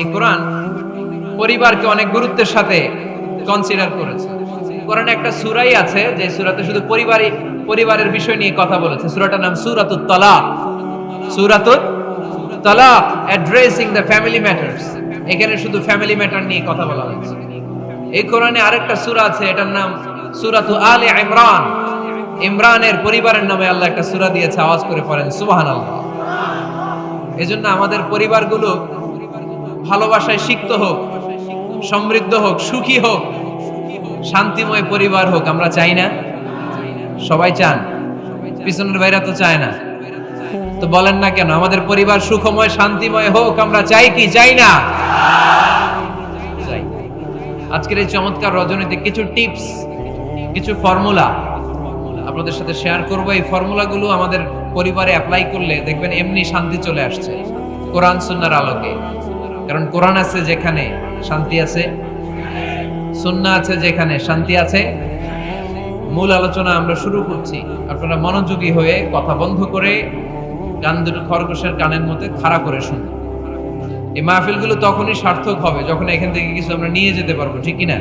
এই কোরআন পরিবারকে অনেক গুরুত্বের সাথে কনসিডার করেছে। কোরআনে একটা সূরাই আছে, যে সূরাতে শুধু পরিবারই, পরিবারের বিষয় নিয়ে কথা বলেছে। সূরাটার নাম সূরাতুত তালাক। সূরাতুত তালাক অ্যাড্রেসিং দ্য ফ্যামিলি ম্যাটার্স এখানে শুধু ফ্যামিলি ম্যাটার নিয়ে কথা বলা হয়েছে। এই কোরআনে আরেকটা সূরা আছে, এটার নাম সূরাতু আলে ইমরান। ইমরানের পরিবারের নামে আল্লাহ একটা সূরা দিয়েছে, আওয়াজ করে পড়েন, সুবহানাল্লাহ। এজন্য আমাদের পরিবারগুলো ভালোবাসায় সিক্ত হোক, সমৃদ্ধ হোক, সুখী হোক, শান্তিময় পরিবার হোক, আমরা চাই না। সবাই চান। পিছনের ভাইরা তো চায় না। তো বলেন না কেন, আমাদের পরিবার সুখময়, শান্তিময় হোক, আমরা চাই কি? চাই না। আজকের এই চমৎকার রজনীতে কিছু টিপস, কিছু ফর্মুলা আপনাদের সাথে শেয়ার করব। এই ফর্মুলাগুলো আমাদের পরিবারে অ্যাপ্লাই করলে দেখবেন এমনি শান্তি চলে আসছে। কোরআন, সুন্নার আলোকে। কারণ কোরআন আছে যেখানে শান্তি আছে সুন্না আছে যেখানে শান্তি আছে। মূল আলোচনা আমরা শুরু করছি। আপনারা মনোযোগী হয়ে কথা বন্ধ করে গান দুটো খরগোশের কানের মধ্যে খাড়া করে শুনুন। এই মাহফিলগুলো তখনই সার্থক হবে যখন এখান থেকে কিছু আমরা নিয়ে যেতে পারব, ঠিক কিনা?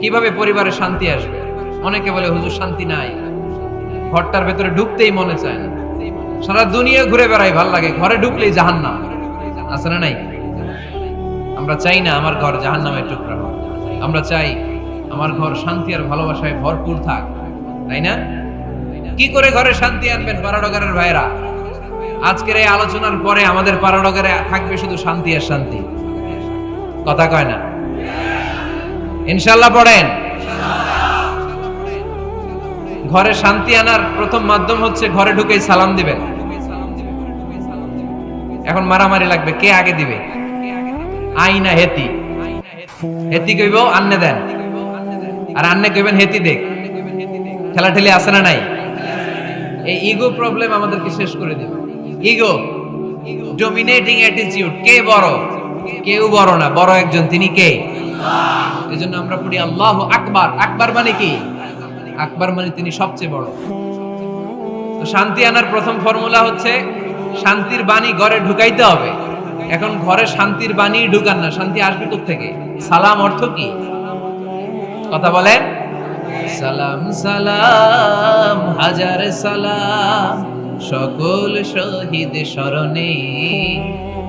কীভাবে পরিবারে শান্তি আসবে? অনেকে বলে, হুজুর, শান্তি নাই। ঘরটার ভেতরে ঢুকতেই মনে চায় না। সারা দুনিয়া ঘুরে বেড়াই, ভালো লাগে। ঘরে ঢুকলেই জাহান না আছে না নাই? আমরা চাই না আমার ঘর জাহান নামের টুকরা হোক। আমরা চাই আমার ঘর শান্তি আর ভালোবাসায় ভরপুর থাক। তাই না? কি করে ঘরে শান্তি আনবেন পারাডগারের ভাইরা আজকের এই আলোচনার পরে আমাদের পারাডগারে থাকবে শুধু শান্তি আর শান্তি। কথা কয় না? ইনশাল্লাহ পড়েন। ঘরে শান্তি আনার প্রথম মাধ্যম হচ্ছে ঘরে ঢুকেই সালাম দিবেন। এখন মারামারি লাগবে, কে আগে দিবে? আইনা হেতি। হেতি কইব, আন্নে দেন। আর আন্নে কইবেন, হেতি দেখ। খেলা ঠেলে আসে না নাই? এই ইগো প্রবলেম আমাদেরকে শেষ করে দেবে। ইগো ডোমিনেটিং অ্যাটিটিউড কে বড়? কেউ বড় না, বড় একজন, তিনি কে? এই জন্য আমরা পড়ি, আল্লাহ আকবার। আকবার মানে কি? আকবার মানে তিনি সবচেয়ে বড়। তো শান্তি আনার প্রথম ফর্মুলা হচ্ছে শান্তির বাণী ঘরে ঢুকাইতে হবে। এখন ঘরে শান্তির বাণী ঢুকান না। শান্তি আসবে থেকে সালাম অর্থ কি? কথা বলেন। সালাম সালাম, হাজার সালাম। সকল শহীদ স্মরণে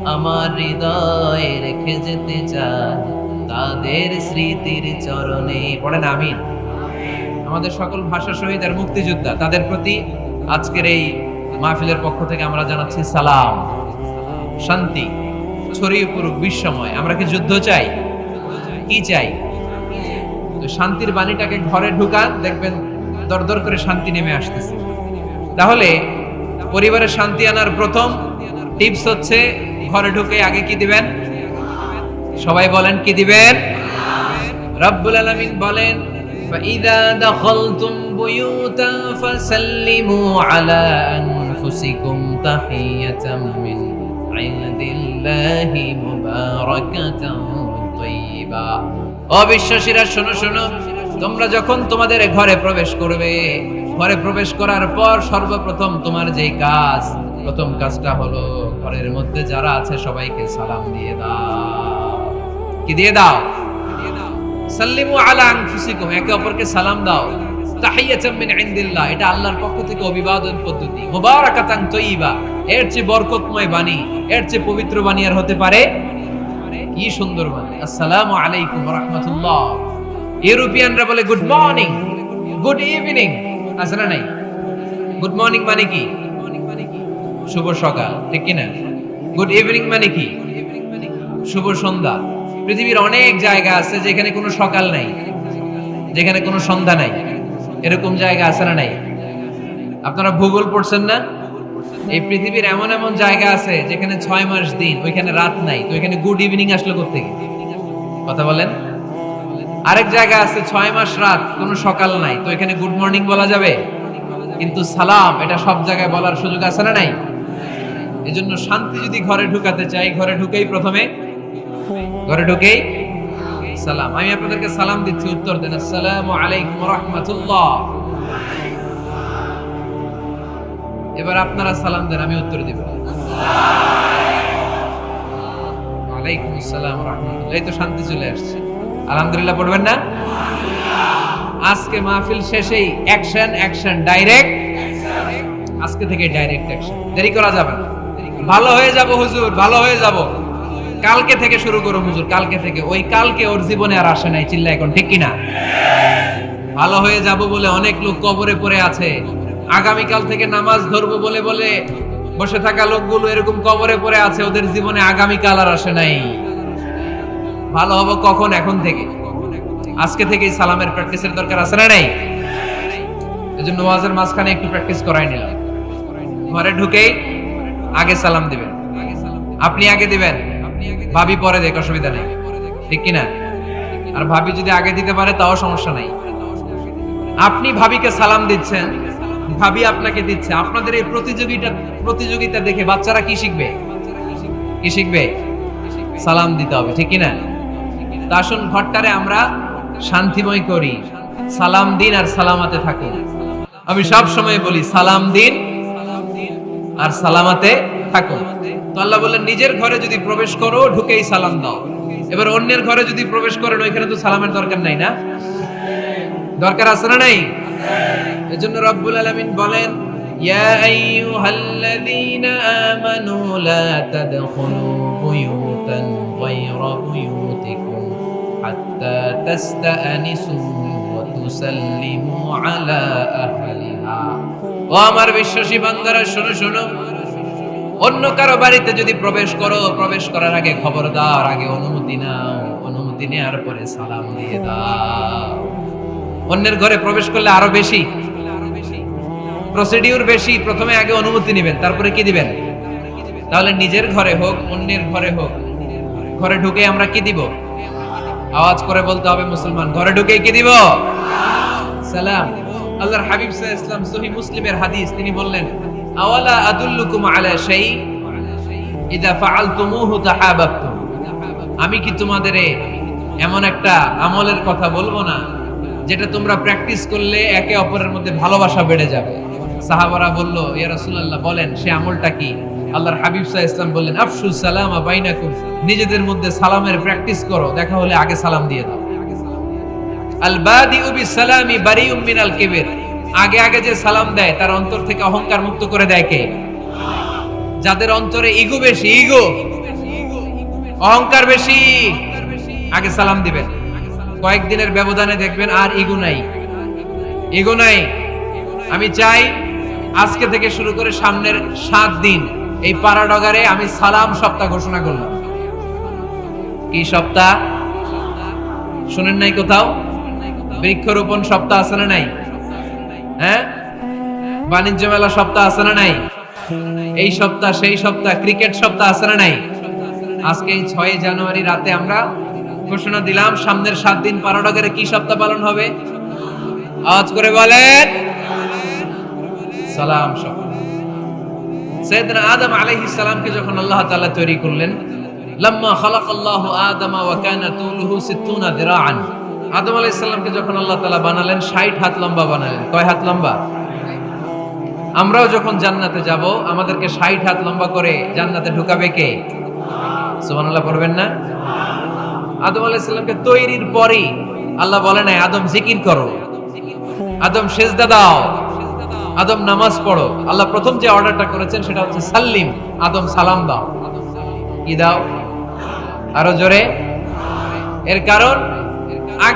আমার হৃদয়ে রেখে যেতে চাই তাদের স্মৃতির চরণে। পড়েন, আমিন। আমাদের সকল ভাষা শহীদ আর মুক্তিযোদ্ধা, তাদের প্রতি আজকের এই মাহফিলের পক্ষ থেকে আমরা জানাচ্ছি সালাম শান্তি ছড়িয়ে পড়ুক বিশ্বময় আমরা কি যুদ্ধ চাই কি চাই তো শান্তির বাণীটাকে ঘরে ঢুকান দেখবেন দরদর করে শান্তি নেমে আসতেছে তাহলে পরিবারের শান্তি আনার প্রথম টিপস হচ্ছে ঘরে ঢুকে আগে কি দিবেন সবাই বলেন কি দিবেন রব্বুল আলামিন বলেন فإذا دخلتم بيوتا فسلموا على أنفسكم تحية من عند الله مباركة طيبة অবিশ্বাসীরা শোনো শোনো তোমরা যখন তোমাদের ঘরে প্রবেশ করবে ঘরে প্রবেশ করার পর সর্বপ্রথম তোমার যে কাজ প্রথম কাজটা হলো ঘরের মধ্যে যারা আছে সবাইকে সালাম দিয়ে দাও কি দিয়ে দাও সাল্লিমু আলা আনফুসিকুম একে অপরকে সালাম দাও তাহিয়াতাম মিন ইনদিল্লাহ। এটা আল্লাহর পক্ষ থেকে অভিবাদন পদ্ধতি। এর চেয়ে বরকতময় বাণী, এর চেয়ে পবিত্র বাণী আর হতে পারে কি সুন্দর বাণী? আলাইকুম ইউরোপিয়ানরা বলে, গুড মর্নিং, গুড ইভিনিং। আছে না নাই? গুড মর্নিং মানে কি? শুভ সকাল, ঠিক কি না গুড ইভিনিং মানে কি? শুভ সন্ধ্যা। পৃথিবীর অনেক জায়গা আছে যেখানে কোনো সকাল নাই, যেখানে কোনো সন্ধ্যা নাই। এরকম জায়গা আছে না নাই? আপনারা ভূগোল পড়ছেন না? এই পৃথিবীর এমন এমন জায়গা আছে যেখানে ছয় মাস দিন, ওইখানে রাত নাই, তো ওইখানে গুড ইভিনিং আসলো কোথেকে কথা বলেন। আরেক জায়গা আছে ছয় মাস রাত, কোনো সকাল নাই, তো এখানে গুড মর্নিং বলা যাবে? কিন্তু সালাম, এটা সব জায়গায় বলার সুযোগ আছে না নাই? এজন্য শান্তি যদি ঘরে ঢুকাতে চাই, ঘরে ঢুকেই প্রথমে। ঘরে ঢুকেই সালাম। আমি আপনাদেরকে সালাম দিচ্ছি, উত্তর দেন। আসসালামু আলাইকুম রহমতুল্লাহ। এবার আপনারা সালাম দেন, আমি উত্তর দিব। ওয়ালাইকুম আসসালাম রাহমাতুল্লাহ। এই তো শান্তি চলে আসছে। আলহামদুলিল্লাহ, পড়বেন না? আজকে মাহফিল শেষেই অ্যাকশন অ্যাকশন ডাইরেক্ট আজকে থেকে ডাইরেক্ট অ্যাকশন দেরি করা যাবে ভালো হয়ে যাব হুজুর, ভালো হয়ে যাব। কালকে থেকে শুরু করো হুজুর, কালকে থেকে। ওই কালকে ওর জীবনে আর আসে নাই চিল্লা এখন, ঠিক কিনা? ভালো হয়ে যাব বলে অনেক লোক কবরে পড়ে আছে। আগামীকাল থেকে নামাজ ধরবো বলে বলে বসে থাকা লোকগুলো এরকম কবরে পড়ে আছে, ওদের জীবনে আগামীকাল আর আসে নাই। ভালো হব কখন? এখন থেকে। আজকে থেকেই সালামের প্র্যাকটিসের দরকার আছে না নাই? এজন্য ওয়াজের মাঝখানে একটু প্র্যাকটিস করাই নিলাম। ঘরে ঢুকেই আগে সালাম দিবেন। আপনি আগে দিবেন। ভাবি পরে দেখ, অসুবিধা নেই। ঠিক কিনা? আর ভাবি যদি আগে দিতে পারে, তাও সমস্যা নাই। আপনি ভাবিকে সালাম দিচ্ছেন, ভাবি আপনাকে দিচ্ছে। আপনাদের এই প্রতিযোগিতা প্রতিযোগিতা দেখে বাচ্চারা কি শিখবে? কি শিখবে? সালাম দিতে হবে, ঠিক কিনা? আসুন, ঘরটারে আমরা শান্তিময় করি। সালাম দিন আর সালামাতে থাকি আমি সব সময় বলি, সালাম দিন আর সালামাতে থাকুন তো আল্লাহ বললেন, নিজের ঘরে যদি প্রবেশ করো, ঢুকেই সালাম দাও। এবার অন্যের ঘরে যদি প্রবেশ করেন, ওইখানে তো সালামের দরকার নাই না? দরকার আছে না নাই? এজন্য রব্বুল আলামিন বলেন, ইয়া আইয়ুহাল্লাযীনা আমানু লা তাদখুলু বুয়ুতান গায়রা বুয়ুতিকুম হাত্তা ওয়া তুসাল্লিমু আলা আহলিহা। ও আমার বিশ্বাসী বান্দারা, শোনো শোনো। অন্য কারও বাড়িতে যদি প্রবেশ করো, প্রবেশ করার আগে খবরদার, আগে অনুমতি নাও, অনুমতি নেওয়ার পরে সালাম দিয়ে দাও। অন্যের ঘরে প্রবেশ করলে আরও বেশি। প্রসিডিউর বেশি, প্রথমে আগে অনুমতি নেবেন, তারপরে কি দিবেন? তাহলে নিজের ঘরে হোক, অন্যের ঘরে হোক। ঘরে ঢুকে আমরা কি দিব? আওয়াজ করে বলতে হবে মুসলমান, ঘরে ঢুকে কি দিব? সালাম। আল্লাহর হাবিব সাল্লাল্লাহু আলাইহি ইসলাম সহি মুসলিমের হাদিস তিনি বললেন আমি কি তোমাদের এমন একটা আমলের কথা বলব না, যেটা তোমরা প্র্যাকটিস করলে একে অপরের মধ্যে ভালোবাসা বেড়ে যাবে? সাহাবারা বলল, ইয়া রাসূলুল্লাহ, বলেন, সে আমলটা কি? আল্লাহর হাবিব সাল্লাল্লাহু ইসলাম বললেন আফসু সালামা বাইনাকুম, নিজেদের মধ্যে সালামের প্র্যাকটিস করো, দেখা হলে আগে সালাম দিয়ে দাও। আল বাদিউ বিসালামি বারিউম মিনাল কিবির। আগে আগে যে সালাম দেয়, তার অন্তর থেকে অহংকার মুক্ত করে দেয় কে? যাদের অন্তরে ইগো বেশি, ইগো। অহংকার বেশি। আগে সালাম দিবেন। কয়েকদিনের ব্যবধানে দেখবেন আর ইগো নাই। ইগো নাই। আমি চাই আজকে থেকে শুরু করে সামনের সাত দিন এই পাড়াডগারে আমি সালাম সপ্তাহ ঘোষণা করলাম। কি সপ্তাহ? শুনেন নাই কোথাও? বৃক্ষরোপণ সপ্তাহ আছে না নাই? হ্যাঁ? বাণিজ্য মেলা সপ্তাহ আছে না নাই? এই সপ্তাহ, সেই সপ্তাহ, ক্রিকেট সপ্তাহ আছে না নাই? আজকে এই ছয় জানুয়ারি রাতে আমরা ঘোষণা দিলাম, সামনের সাত দিন পারাডগের কি সপ্তাহ পালন হবে? আওয়াজ করে বলেন। সালাম আদম আলাইহিস সালামকে যখন আল্লাহ তাআলা তৈরি করলেন, লাম্মা খালাকাল্লাহু আদামা ওয়া কানা তুলুহু 60 দিরাআন। আদম আলাইহিস সালামকে যখন আল্লাহ তাআলা বানালেন 60 হাত লম্বা বানালেন। কয় হাত লম্বা? আমরাও যখন জান্নাতে যাব, আমাদেরকে 60 হাত লম্বা করে জান্নাতে ঢুকাবে কে? সুবহানাল্লাহ, পড়বেন না? আদম আলাইহিস সালামকে তৈরির পরেই আল্লাহ বলে নাই, আদম, জিকির করো। আদম, সেজদা দাও। আদম, নামাজ পড়ো। আল্লাহ প্রথম যে অর্ডারটা করেছেন সেটা হচ্ছে, সাল্লিম, আদম, সালাম দাও। কি দাও? আরও জোরে? এর কারণ?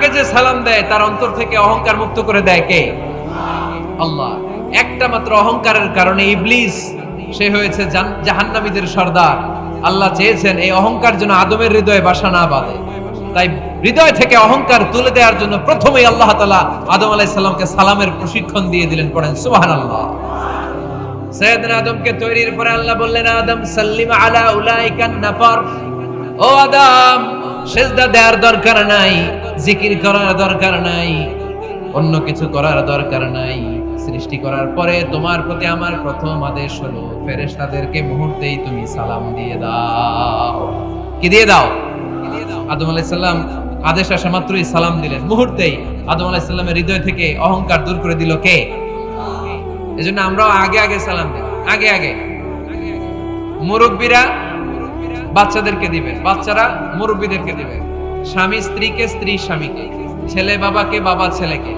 আগে যে সালাম দেয়, তার অন্তর থেকে অহংকার মুক্ত করে দেয় কে? আল্লাহ। একটা মাত্র অহংকারের কারণে ইবলিস, সে হয়েছে জাহান্নামীদের সর্দার। আল্লাহ চেয়েছেন এই অহংকার যেন আদমের হৃদয়ে বাসা না বাঁধে। তাই হৃদয় থেকে অহংকার তুলে দেওয়ার জন্য প্রথমেই আল্লাহ তালা আদম আলাইসাল্লামকে সালামের প্রশিক্ষণ দিয়ে দিলেন, পড়েন সুবাহান আল্লাহ সৈয়দনা আদমকে তৈরির পরে আল্লাহ বললেন, আদম সাল্লিম আলা উলাইকান নাফার। ও আদম সেজদা দেওয়ার দরকার নাই, জিকির করার দরকার নাই, অন্য কিছু করার দরকার নাই। সৃষ্টি করার পরে তোমার প্রতি আমার প্রথম আদেশ হলো, ফেরেশতাদেরকে মুহূর্তেই তুমি সালাম দিয়ে দাও। কি দিয়ে দাও? আদম আলাইসাল্লাম আদেশ আসা মাত্রই সালাম দিলেন। মুহূর্তেই আদম আলাইসাল্লামের হৃদয় থেকে অহংকার দূর করে দিল কে? এজন্য আমরাও আগে আগে সালাম দিই। আগে আগে। মুরব্বীরা বাচ্চাদেরকে দিবেন, বাচ্চারা মুরব্বীদেরকে দিবেন। স্বামী স্ত্রীকে, স্ত্রী স্বামীকে, ছেলে বাবাকে, বাবা ছেলেকে।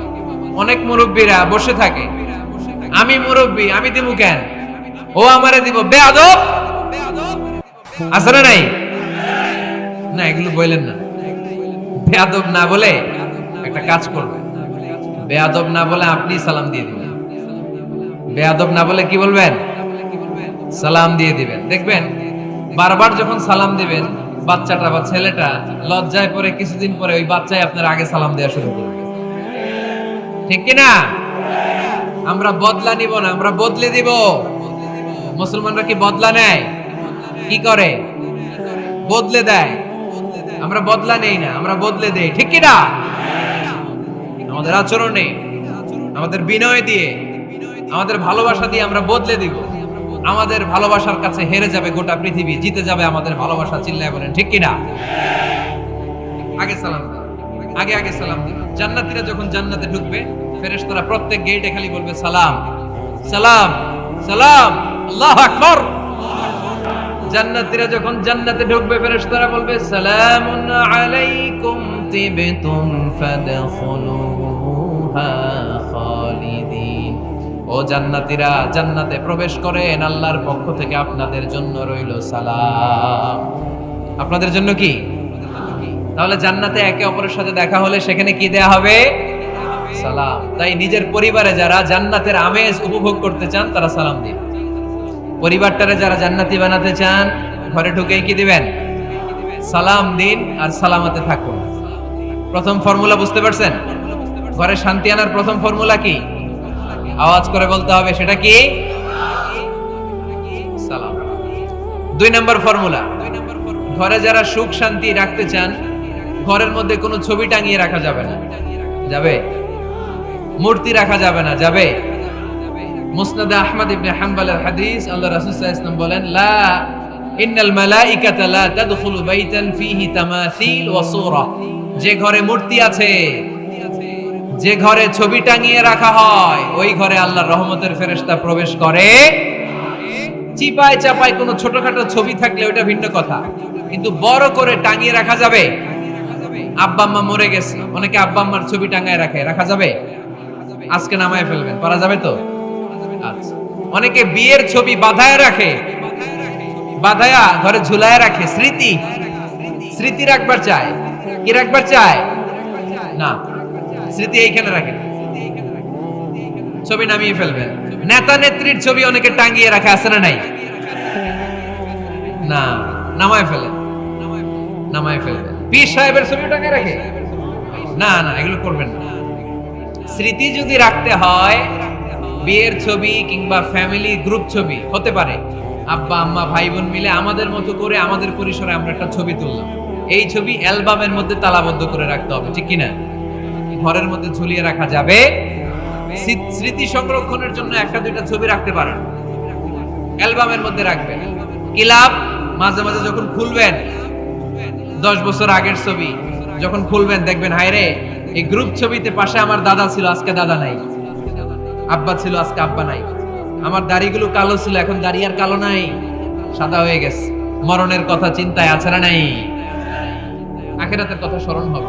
অনেক মুরব্বীরা বসে থাকে, আমি মুরব্বী, আমি দিব কেন? ও আমারে দিব, বেয়াদব! আছে না নাই? না, এগুলো বললেন না। বেয়াদব না বলে একটা কাজ করবেন। বেয়াদব না বলে আপনি সালাম দিয়ে দিবেন। বেয়াদব না বলে কি বলবেন? সালাম দিয়ে দিবেন। দেখবেন বারবার যখন সালাম দিবেন, বাচ্চাটা বা ছেলেটা লজ্জায় পরে কিছুদিন পরে ওই বাচ্চাই আপনার আগে সালাম দেওয়া শুরু করবে। ঠিক কি না? আমরা বদলা নিব না, আমরা বদলে দিব। মুসলমানরা কি বদলা নেয়? কি করে? বদলে দেয়। আমরা বদলা নেই না, আমরা বদলে দেই। ঠিক কি না? আমাদের আচরণে, আমাদের বিনয় দিয়ে, আমাদের ভালোবাসা দিয়ে আমরা বদলে দিব। আমাদের ভালোবাসার কাছে হেরে যাবে গোটা পৃথিবী, জিতে যাবে আমাদের ভালোবাসা, চিল্লায় বলেন, ঠিক কিনা? আগে সালাম আগে আগে সালাম দিন। জান্নাতীরা যখন জান্নাতে ঢুকবে, ফেরেশতারা প্রত্যেক গেটে খালি বলবে, সালাম। সালাম সালাম। আল্লাহু আকবার। জান্নাতীরা যখন জান্নাতে ঢুকবে, ফেরেশতারা বলবে, সালামুন আলাইকুম তিবতুম ফাদখুলুহা খালিদিন। ও জান্নাতীরা, জান্নাতে প্রবেশ করেন, আল্লাহর পক্ষ থেকে আপনাদের জন্য রইল সালাম। আপনাদের জন্য কি? তাহলে জান্নাতে একে অপরের সাথে দেখা হলে সেখানে কি দেয়া হবে? সালাম। তাই নিজের পরিবারে যারা জান্নাতের আমেজ উপভোগ করতে চান, তারা সালাম দিন। পরিবারটারে যারা জান্নাতি বানাতে চান, ঘরে ঢুকেই কি দিবেন? সালাম দিন আর সালামাতে থাকুন। প্রথম ফর্মুলা বুঝতে পারছেন? ঘরে শান্তি আনার প্রথম ফর্মুলা কি? আওয়াজ করে বলতে হবে, সেটা কি? সালাম। দুই নম্বর ফর্মুলা। ঘরে যারা সুখ শান্তি রাখতে চান, ঘরের মধ্যে কোনো ছবি টাঙিয়ে রাখা যাবে না। যাবে? মূর্তি রাখা যাবে না, যাবে? আহমদ ইবনে হাম্বলের হাদিস, আল্লাহ বলেন, লা, ইন্নাল লা তাদখুলু বাইতান তামাসিল ওয়া সূরা। যে ঘরে মূর্তি আছে যে ঘরে ছবি টাঙিয়ে রাখা হয়, ওই ঘরে আল্লাহর রহমতের ফেরেস্তা প্রবেশ করে। চিপায় চাপায় কোনো ছোটখাটো ছবি থাকলে ওটা ভিন্ন কথা। কিন্তু বড় করে টাঙিয়ে রাখা যাবে? আব্বা আম্মা মরে গেছে। অনেকে আব্বা আম্মার ছবি টাঙায় রাখে। রাখা যাবে? আজকে নামায় ফেলবেন। পারা যাবে তো? আচ্ছা। অনেকে বিয়ের ছবি বাধায় রাখে। বাধায়া ঘরে ঝুলায় রাখে। স্মৃতি? স্মৃতি রাখবার চায়? কি রাখবার চায়? না। স্মৃতি এইখানে রাখে। ছবি নামিয়ে ফেলবেন নেতা নেত্রীর ছবি অনেকে টাঙ্গিয়ে রাখে, আছে না নাই? না, নামায় ফেলেন নামায় ফেলবেন পীর সাহেবের ছবি টাঙ্গিয়ে রাখে? না না, এগুলো করবেন না। স্মৃতি যদি রাখতে হয়, বিয়ের ছবি কিংবা ফ্যামিলি গ্রুপ ছবি, হতে পারে। আব্বা, আম্মা ভাই বোন মিলে আমাদের মতো করে আমাদের পরিসরে আমরা একটা ছবি তুললাম। এই ছবি অ্যালবামের মধ্যে তালাবদ্ধ করে রাখতে হবে, ঠিক কিনা? ঘরের মধ্যে ঝুলিয়ে রাখা যাবে। স্মৃতি সংরক্ষণের জন্য একটা দুইটা ছবি রাখতে পারেন। অ্যালবামের মধ্যে রাখবেন। কি লাভ মাঝে মাঝে যখন খুলবেন, দশ বছর আগের ছবি যখন খুলবেন, দেখবেন হায়রে এই গ্রুপ ছবিতে পাশে আমার দাদা ছিল, আজকে দাদা নাই। আব্বা ছিল, আজকে আব্বা নাই। আমার দাড়িগুলো কালো ছিল, এখন দাড়ি আর কালো নাই। সাদা হয়ে গেছে। মরণের কথা চিন্তায় আছে না নাই? আখেরাতের কথা স্মরণ হবে।